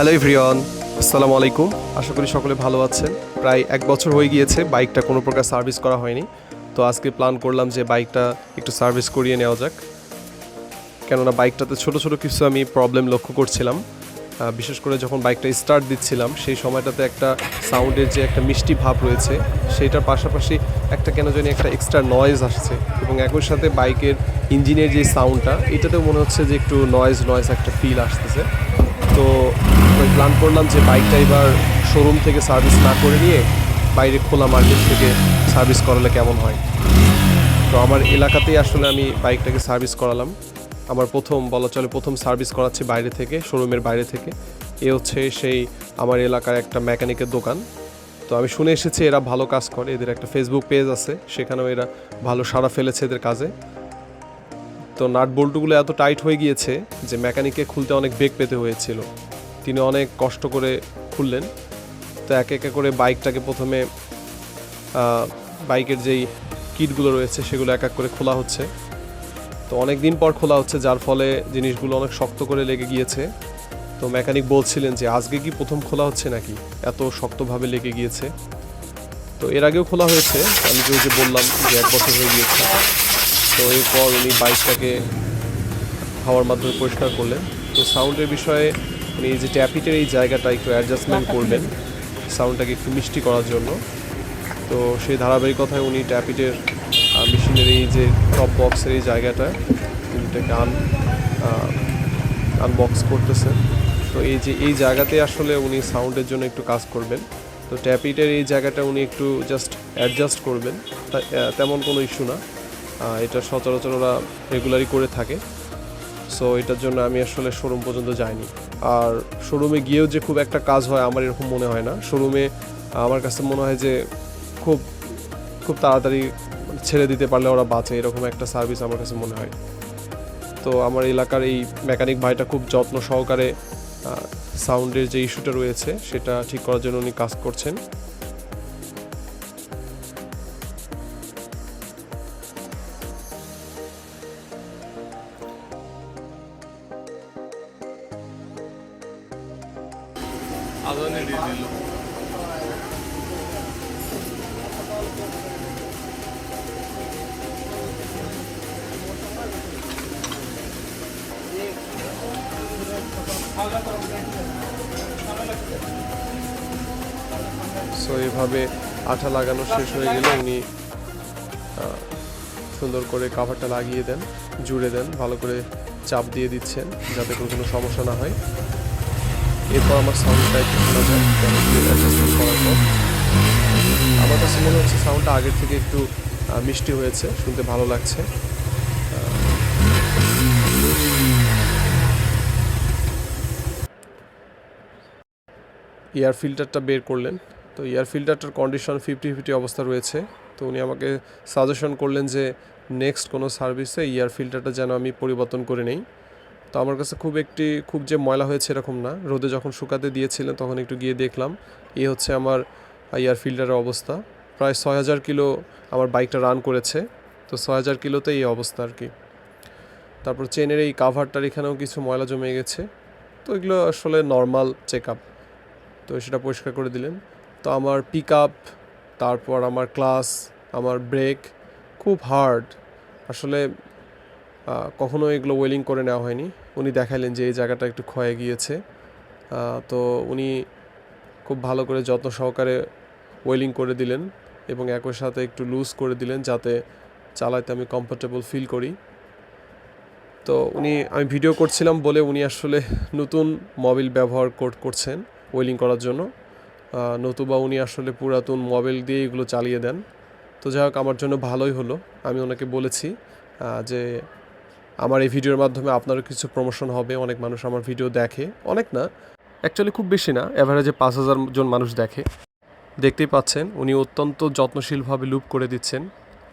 Hello everyone, আসসালামু আলাইকুম। আশা করি সকলে ভালো আছেন। প্রায় এক বছর হয়ে গিয়েছে, বাইকটা কোনো প্রকার সার্ভিস করা হয়নি। তো আজকে প্ল্যান করলাম যে বাইকটা একটু সার্ভিস করিয়ে নেওয়া যাক। কেননা বাইকটাতে ছোট ছোট কিছু আমি প্রবলেম লক্ষ্য করছিলাম। বিশেষ করে যখন বাইকটা স্টার্ট দিচ্ছিলাম, সেই সময়টাতে একটা সাউন্ডের যে একটা মিষ্টি ভাব রয়েছে, সেইটার পাশাপাশি একটা কেন জানি একটা এক্সট্রা নয়েজ আসছে এবং একই সাথে বাইকের ইঞ্জিনের যে সাউন্ডটা এটাতেও মনে হচ্ছে যে একটু নয়েজ নয়েজ একটা ফিল আসতেছে। তো প্ল্যান করলাম যে বাইকটা এবার শোরুম থেকে সার্ভিস না করে নিয়ে বাইরে খোলা মার্কেট থেকে সার্ভিস করালে কেমন হয়? তো আমার এলাকাতেই আসলে আমি বাইকটাকে সার্ভিস করালাম। আমার প্রথম বলা চলে প্রথম সার্ভিস করাচ্ছি বাইরে থেকে শোরুমের বাইরে থেকে। এ হচ্ছে সেই আমার এলাকার একটা মেকানিকের দোকান। তো আমি শুনে এসেছি এরা ভালো কাজ করে, এদের একটা ফেসবুক পেজ আছে, সেখানেও এরা ভালো সাড়া ফেলেছে এদের কাজে। তো নাট বল্টুগুলো এত টাইট হয়ে গিয়েছে যে মেকানিককে খুলতে অনেক বেগ পেতে হয়েছিল। তিনি অনেক কষ্ট করে খুললেন। তো এক একে করে বাইকটাকে প্রথমে বাইকের যেই কিটগুলো রয়েছে সেগুলো এক এক করে খোলা হচ্ছে। তো অনেক দিন পর খোলা হচ্ছে, যার ফলে জিনিসগুলো অনেক শক্ত করে লেগে গিয়েছে। তো মেকানিক বলছিলেন যে, আজকে কি প্রথম খোলা হচ্ছে নাকি? এত শক্তভাবে লেগে গিয়েছে। তো এর আগেও খোলা হয়েছে। আমি যে যে বললাম যে এক বছর হয়ে গিয়েছে। তো এরপর উনি বাইকটাকে হাওয়ার মাধ্যমে পরিষ্কার করলেন। তো সাউন্ডের বিষয়ে উনি এই যে ট্যাপিটের এই জায়গাটা একটু অ্যাডজাস্টমেন্ট করবেন। সাউন্ডটাকে একটু মিষ্টি করার জন্য। তো সেই ধারাবাহিকতায় উনি ট্যাপিটের মেশিনের এই যে টপ বক্সের এই জায়গাটা তিনি এটাকে আন আনবক্স করতেছেন তো এই যে, এই জায়গাতে আসলে উনি সাউন্ডের জন্য একটু কাজ করবেন। তো ট্যাপিটের এই জায়গাটা উনি একটু জাস্ট অ্যাডজাস্ট করবেন। তেমন কোনো ইস্যু না। এটা সচরাচর ওরা রেগুলারই করে থাকে। সো এটার জন্য আমি আসলে শোরুম পর্যন্ত যাইনি। আর শোরুমে গিয়েও যে খুব একটা কাজ হয়, আমার এরকম মনে হয় না। শোরুমে আমার কাছে মনে হয় যে খুব খুব তাড়াতাড়ি ছেড়ে দিতে পারলে ওরা বাঁচে, এরকম একটা সার্ভিস আমার কাছে মনে হয়। তো আমার এলাকার এই মেকানিক ভাইটা খুব যত্ন সহকারে সাউন্ডের যে ইস্যুটা রয়েছে, সেটা ঠিক করার জন্য উনি কাজ করছেন। আদানে দিয়ে দিল সো এইভাবে আঠা লাগানো শেষ হয়ে গেলে উনি সুন্দর করে কাভারটা লাগিয়ে দেন, জুড়ে দেন, ভালো করে চাপ দিয়ে দিচ্ছেন, যাতে কোনো সমস্যা না হয়। এরপর আমার সাউন্ডটা একটু শোনা যায় কি করার পর আমার কাছে মনে হচ্ছে সাউন্ডটা আগের থেকে একটু মিষ্টি হয়েছে, শুনতে ভালো লাগছে। এয়ার ফিল্টারটা বের করলেন। তো এয়ার ফিল্টারটার কন্ডিশন ফিফটি ফিফটি অবস্থা রয়েছে। তো উনি আমাকে সাজেশন করলেন যে নেক্সট কোনো সার্ভিসে এয়ার ফিল্টারটা যেন আমি পরিবর্তন করে নেই। তো আমার কাছে খুব একটি, খুব যে ময়লা হয়েছে এরকম না। রোদে যখন শুকাতে দিয়েছিলেন তখন একটু গিয়ে দেখলাম। এই হচ্ছে আমার এয়ার ফিল্টারের অবস্থা। প্রায় ছয় হাজার কিলো আমার বাইকটা রান করেছে। তো ছয় হাজার কিলোতে এই অবস্থা আর কি। তারপর চেনের এই কাভারটার এখানেও কিছু ময়লা জমে গেছে। তো এগুলো আসলে নর্মাল চেক আপ তো সেটা পরিষ্কার করে দিলেন। তো আমার পিক আপ তারপর আমার ক্লাস আমার ব্রেক খুব হার্ড আসলে কখনো এগুলো ওয়েলিং করে নেওয়া হয়নি। উনি দেখাইলেন যে এই জায়গাটা একটু ক্ষয়ে গিয়েছে। তো উনি খুব ভালো করে যত্ন সহকারে ওয়েলিং করে দিলেন এবং একই সাথে একটু লুজ করে দিলেন যাতে চালাইতে আমি কমফোর্টেবল ফিল করি। তো উনি, আমি ভিডিও করছিলাম বলে উনি আসলে নতুন মোবিল ব্যবহার কর- করছেন ওয়েলিং করার জন্য। নতুবা উনি আসলে পুরাতন মোবিল দিয়ে এগুলো চালিয়ে দেন। তো যাই হোক, আমার জন্য ভালোই হলো। আমি ওনাকে বলেছি যে আমার এই ভিডিওর মাধ্যমে আপনারও কিছু প্রমোশন হবে, অনেক মানুষ আমার ভিডিও দেখে। অনেক না অ্যাকচুয়ালি খুব বেশি না অ্যাভারেজে পাঁচ হাজার জন মানুষ দেখে। দেখতেই পাচ্ছেন, উনি অত্যন্ত যত্নশীলভাবে লুপ করে দিচ্ছেন।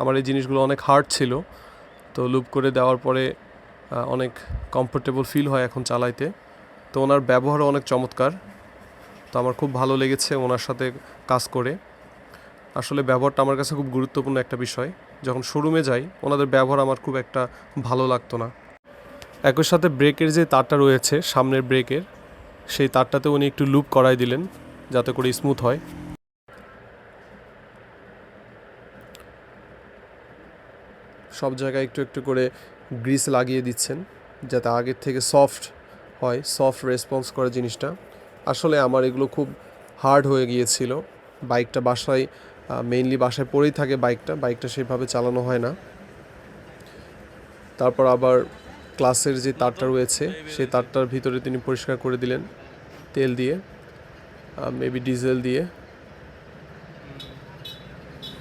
আমার এই জিনিসগুলো অনেক হার্ড ছিল, তো লুপ করে দেওয়ার পরে অনেক কমফোর্টেবল ফিল হয় এখন চালাইতে। তো ওনার ব্যবহারও অনেক চমৎকার, তো আমার খুব ভালো লেগেছে ওনার সাথে কাজ করে। আসলে ব্যবহারটা আমার কাছে খুব গুরুত্বপূর্ণ একটা বিষয়। যখন শোরুমে যাই, ওনাদের ব্যবহার আমার খুব একটা ভালো লাগতো না। একই সাথে ব্রেকের যে তারটা রয়েছে, সামনের ব্রেকের, সেই তারটাতে উনি একটু লুপ করাই দিলেন, যাতে করে স্মুথ হয়। সব জায়গায় একটু একটু করে গ্রিস লাগিয়ে দিচ্ছেন, যাতে আগের থেকে সফট হয়, সফট রেসপন্স করে জিনিসটা। আসলে আমার এগুলো খুব হার্ড হয়ে গিয়েছিল। বাইকটা বাসায় মেইনলি বাসায় পড়েই থাকে বাইকটা বাইকটা সেভাবে চালানো হয় না। তারপর আবার ক্লাসের যে তারটা রয়েছে, সেই তারটার ভিতরে তিনি পরিষ্কার করে দিলেন তেল দিয়ে মেবি ডিজেল দিয়ে।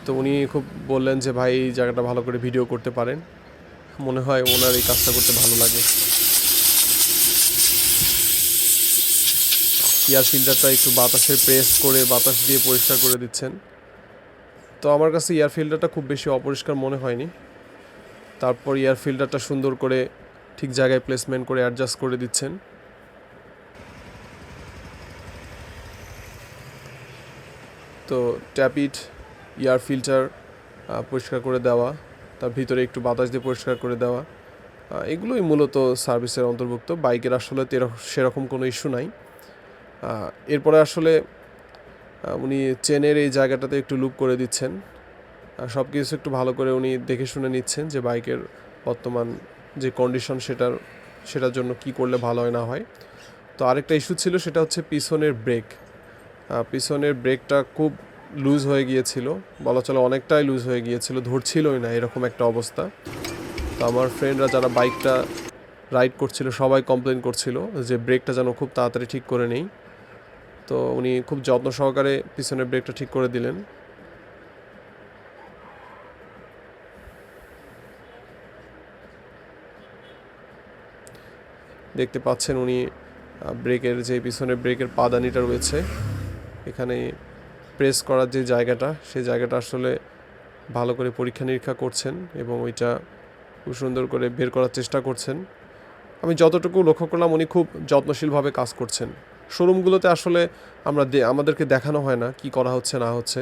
তো উনি খুব বললেন যে, ভাই, এই জায়গাটা ভালো করে ভিডিও করতে পারেন। মনে হয় ওনার এই কাজটা করতে ভালো লাগে। এয়ার ফিল্টারটা একটু বাতাসে প্রেস করে বাতাস দিয়ে পরিষ্কার করে দিচ্ছেন। তো আমার কাছে এয়ার ফিল্টারটা খুব বেশি অপরিষ্কার মনে হয়নি। তারপর এয়ার ফিল্টারটা সুন্দর করে ঠিক জায়গায় প্লেসমেন্ট করে অ্যাডজাস্ট করে দিচ্ছেন। তো ট্যাপিট এয়ার ফিল্টার পরিষ্কার করে দেওয়া, তার ভিতরে একটু বাতাস দিয়ে পরিষ্কার করে দেওয়া এগুলোই মূলত সার্ভিসের অন্তর্ভুক্ত। বাইকের আসলে সেরকম কোনো ইস্যু নাই। এরপরে আসলে উনি চেনের এই জায়গাটাতে একটু লুপ করে দিচ্ছেন। সব কিছু একটু ভালো করে উনি দেখে শুনে নিচ্ছেন যে বাইকের বর্তমান যে কন্ডিশন সেটার সেটার জন্য কি করলে ভালো হয়, না হয়। তো আরেকটা ইস্যু ছিল, সেটা হচ্ছে পিছনের ব্রেক পিছনের ব্রেকটা খুব লুজ হয়ে গিয়েছিল। বলা চলে অনেকটাই লুজ হয়ে গিয়েছিল, ধরছিলই না এরকম একটা অবস্থা। তো আমার ফ্রেন্ডরা যারা বাইকটা রাইড করছিল, সবাই কমপ্লেন করছিল যে ব্রেকটা যেন খুব তাড়াতাড়ি ঠিক করে নেই। তো উনি খুব যত্ন সহকারে পিছনের ব্রেকটা ঠিক করে দিলেন। দেখতে পাচ্ছেন উনি ব্রেকের যে পিছনে ব্রেকের পাদানিটা রয়েছে, এখানে প্রেস করার যে জায়গাটা, সেই জায়গাটা আসলে ভালো করে পরীক্ষা নিরীক্ষা করছেন এবং ওইটা খুব সুন্দর করে বের করার চেষ্টা করছেন। আমি যতটুকু লক্ষ্য করলাম, উনি খুব যত্নশীলভাবে কাজ করছেন। শোরুমগুলোতে আসলে আমরা আমাদেরকে দেখানো হয় না কি করা হচ্ছে, না হচ্ছে।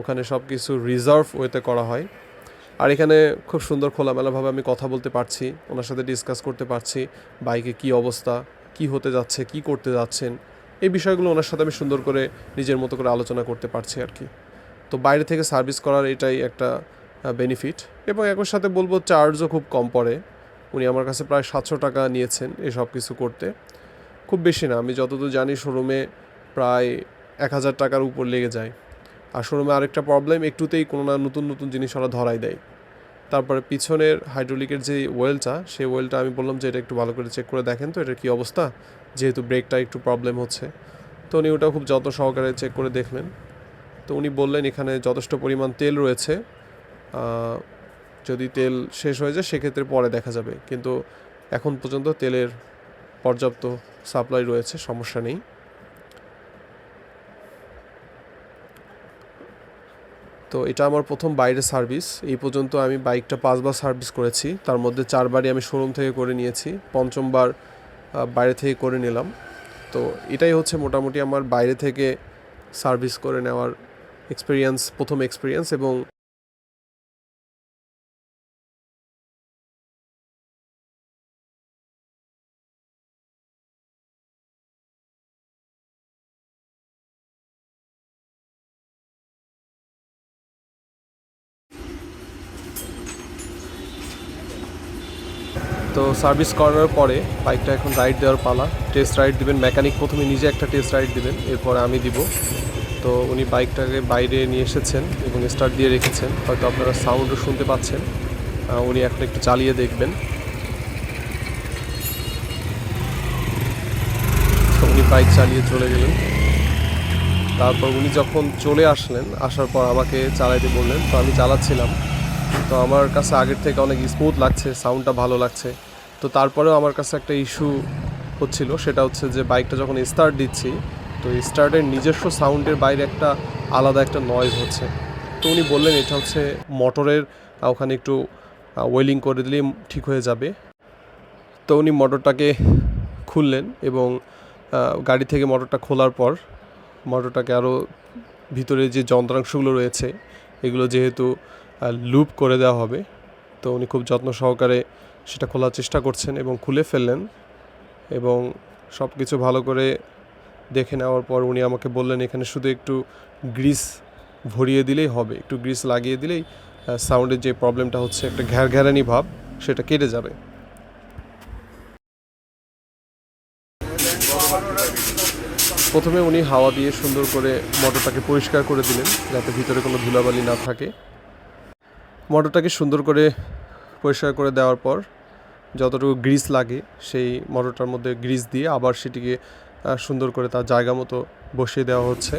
ওখানে সব কিছু রিজার্ভ ওয়েতে করা হয়। আর এখানে খুব সুন্দর খোলামেলাভাবে আমি কথা বলতে পারছি, ওনার সাথে ডিসকাস করতে পারছি, বাইকে কি অবস্থা, কি হতে যাচ্ছে, কি করতে যাচ্ছেন। এই বিষয়গুলো ওনার সাথে আমি সুন্দর করে নিজের মতো করে আলোচনা করতে পারছি আর কি। তো বাইরে থেকে সার্ভিস করার এটাই একটা বেনিফিট এবং একই সাথে বলব চার্জও খুব কম পড়ে। উনি আমার কাছে প্রায় সাতশো টাকা নিয়েছেন এই সব কিছু করতে। খুব বেশি না। আমি যতদূর জানি শোরুমে প্রায় এক হাজার টাকার উপর লেগে যায়। আর শোরুমে আরেকটা প্রবলেম একটুতেই কোনো না নতুন নতুন জিনিস ওরা ধরাই দেয়। তারপরে পিছনের হাইড্রোলিকের যে ওয়েলটা সেই ওয়েলটা আমি বললাম যে এটা একটু ভালো করে চেক করে দেখেন তো, এটার কী অবস্থা? যেহেতু ব্রেকটা একটু প্রবলেম হচ্ছে। তো উনি ওটা খুব যত্ন সহকারে চেক করে দেখলেন। তো উনি বললেন এখানে যথেষ্ট পরিমাণ তেল রয়েছে। যদি তেল শেষ হয়ে যায়, সেক্ষেত্রে পরে দেখা যাবে। কিন্তু এখন পর্যন্ত তেলের পর্যাপ্ত সাপ্লাই রয়েছে, সমস্যা নেই। তো এটা আমার প্রথম বাইরে সার্ভিস। এই পর্যন্ত আমি বাইকটা পাঁচবার সার্ভিস করেছি। তার মধ্যে চারবারই আমি শোরুম থেকে করে নিয়েছি। পঞ্চমবার বাইরে থেকে করে নিলাম। তো এটাই হচ্ছে মোটামুটি আমার বাইরে থেকে সার্ভিস করে নেওয়ার এক্সপিরিয়েন্স প্রথম এক্সপিরিয়েন্স এবং তো সার্ভিস করানোর পরে বাইকটা এখন রাইড দেওয়ার পালা। টেস্ট রাইড দিবেন। মেকানিক প্রথমে নিজে একটা টেস্ট রাইড দিবেন। এরপরে আমি দিব। তো উনি বাইকটাকে বাইরে নিয়ে এসেছেন এবং স্টার্ট দিয়ে রেখেছেন। হয়তো আপনারা সাউন্ডও শুনতে পাচ্ছেন। উনি এখন একটু চালিয়ে দেখবেন। উনি বাইক চালিয়ে চলে গেলেন। তারপর উনি যখন চলে আসলেন, আসার পর আমাকে চালাইতে বললেন। তো আমি চালাচ্ছিলাম। তো আমার কাছে আগের থেকে অনেক স্মুথ লাগছে সাউন্ডটা ভালো লাগছে। তো তারপরেও আমার কাছে একটা ইস্যু হচ্ছিল, সেটা হচ্ছে যে বাইকটা যখন স্টার্ট দিচ্ছি, তো স্টার্টের নিজস্ব সাউন্ডের বাইরে একটা আলাদা একটা নয়েজ হচ্ছে। তো উনি বললেন, এটা হচ্ছে মোটরের ওখানে একটু ওয়েলিং করে দিলেই ঠিক হয়ে যাবে। তো উনি মোটরটাকে খুললেন এবং গাড়ি থেকে মোটরটা খোলার পর মোটরটাকে আরও ভিতরে যে যন্ত্রাংশগুলো রয়েছে, এগুলো যেহেতু লুপ করে দেওয়া হবে। তো উনি খুব যত্ন সহকারে সেটা খোলার চেষ্টা করছেন এবং খুলে ফেললেন এবং সব কিছু ভালো করে দেখে নেওয়ার পর উনি আমাকে বললেন, এখানে শুধু একটু গ্রিস ভরিয়ে দিলেই হবে। একটু গ্রিস লাগিয়ে দিলেই সাউন্ডের যে প্রবলেমটা হচ্ছে, একটা ঘ্যার ঘ্যারানি ভাব সেটা কেটে যাবে। প্রথমে উনি হাওয়া দিয়ে সুন্দর করে মোটরটাকে পরিষ্কার করে দিলেন, যাতে ভিতরে কোনো ধুলাবালি না থাকে। মোটরটাকে সুন্দর করে পরিষ্কার করে দেওয়ার পর যতটুকু গ্রিস লাগে, সেই মটরটার মধ্যে গ্রিস দিয়ে আবার সেটিকে সুন্দর করে তার জায়গা মতো বসিয়ে দেওয়া হচ্ছে।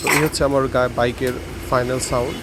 তো এই হচ্ছে আমার বাইকের ফাইনাল সাউন্ড